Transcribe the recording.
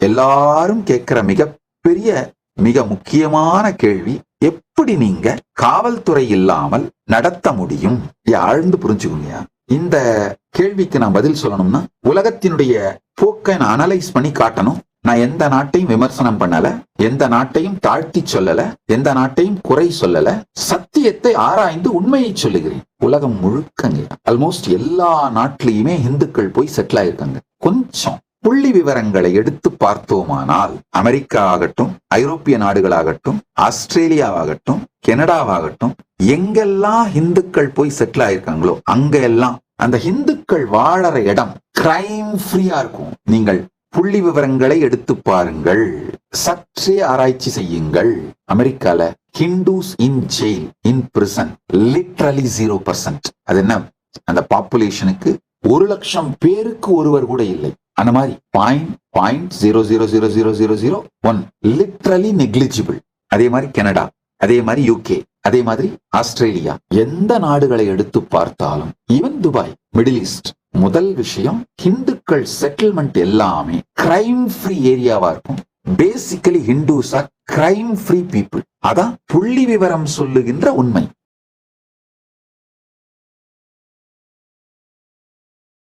எல்லாரும் கேட்கிற மிகப்பெரிய மிக முக்கியமான கேள்வி எப்படி நீங்க காவல்துறை இல்லாமல் நடத்த முடியும்? ஆழ்ந்து புரிஞ்சுக்கோங்க இந்த கேள்விக்கு நான் பதில் சொல்லணும்னா உலகத்தினுடைய போக்கை நான் அனலைஸ் பண்ணி காட்டணும். நான் எந்த நாட்டையும் விமர்சனம் பண்ணல எந்த நாட்டையும் தாழ்த்தி சொல்லல எந்த நாட்டையும் குறை சொல்லல சத்தியத்தை ஆராய்ந்து உண்மையை சொல்லுகிறேன். உலகம் முழுக்கங்க. ஆல்மோஸ்ட் எல்லா நாட்டிலையுமே இந்துக்கள் போய் செட்டில் ஆயிருக்காங்க. கொஞ்சம் புள்ளி விவரங்களை எடுத்து பார்த்தோமானால் அமெரிக்கா ஆகட்டும் ஐரோப்பிய நாடுகளாகட்டும் ஆஸ்திரேலியாவாகட்டும் கனடாவாகட்டும் எங்கெல்லாம் இந்துக்கள் போய் செட்டில் ஆயிருக்காங்களோ அங்க எல்லாம் அந்த இந்துக்கள் வாழற இடம் கிரைம் ஃப்ரீயா இருக்கும். நீங்கள் புள்ளி விவரங்களை எடுத்து பாருங்கள். சற்றே ஆராய்ச்சி செய்யுங்கள். அமெரிக்கால Hindus in jail in prison literally zero percent அது என்ன? அந்த பாப்புலேஷனுக்கு ஒரு லட்சம் பேருக்கு ஒருவர் கூட இல்லை. அந்த மாதிரி point point zero zero zero zero zero zero one literally negligible அதே மாதிரி கனடா அதே மாதிரி யூகே அதே மாதிரி ஆஸ்திரேலியா. எந்த நாடுகளை எடுத்து பார்த்தாலும் ஈவன் துபாய் மிடில் ஈஸ்ட் முதல் விஷயம் ஹிந்துக்கள் செட்டில்மெண்ட் எல்லாமே கிரைம் ஃப்ரீ ஏரியாவா இருக்கும். Basically Hindus are crime free people அதான் புள்ளி விவரம் சொல்லுகின்ற உண்மை.